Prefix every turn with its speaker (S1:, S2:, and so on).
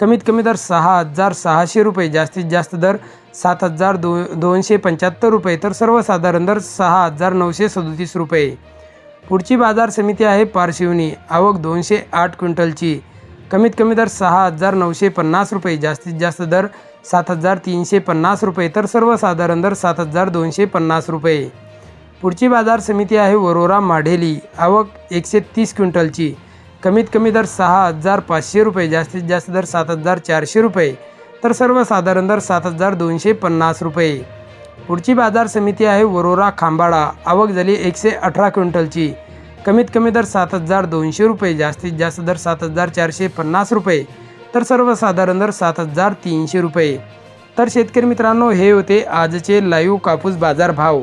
S1: कमीत कमी दर सहा हजार सहाशे रुपये जास्तीत जास्त दर सात हजार दो दोनशे पंच्याहत्तर रुपये तर सर्वसाधारण दर सहा हजार नऊशे सदोतीस रुपये. पुढची बाजार समिती आहे पारशिवनी आवक दोनशे आठ क्विंटलची. कमीत कमी दर सहा हजार नऊशे पन्नास रुपये जास्तीत जास्त दर सात हजार तीनशे पन्नास रुपये तर सर्वसाधारण दर सात हजार दोनशे पन्नास रुपये. पुढची बाजार समिती आहे वरोरा माढेली आवक एकशे तीस क्विंटलची. कमीत कमी दर सहा हजार पाचशे रुपये जास्तीत जास्त दर सात हजार चारशे रुपये तर सर्वसाधारण दर सात हजार दोनशे पन्नास रुपये. पुढची बाजार समिती आहे वरोरा खांबाळा आवक झाली एकशे अठरा क्विंटलची. कमीत कमी दर सात हजार दोनशे रुपये जास्तीत जास्त दर सात हजार चारशे पन्नास रुपये तर सर्वसाधारण दर सात हजार तीनशे रुपये. तर शेतकरी मित्रांनो हे होते आजचे लाईव्ह कापूस बाजार भाव.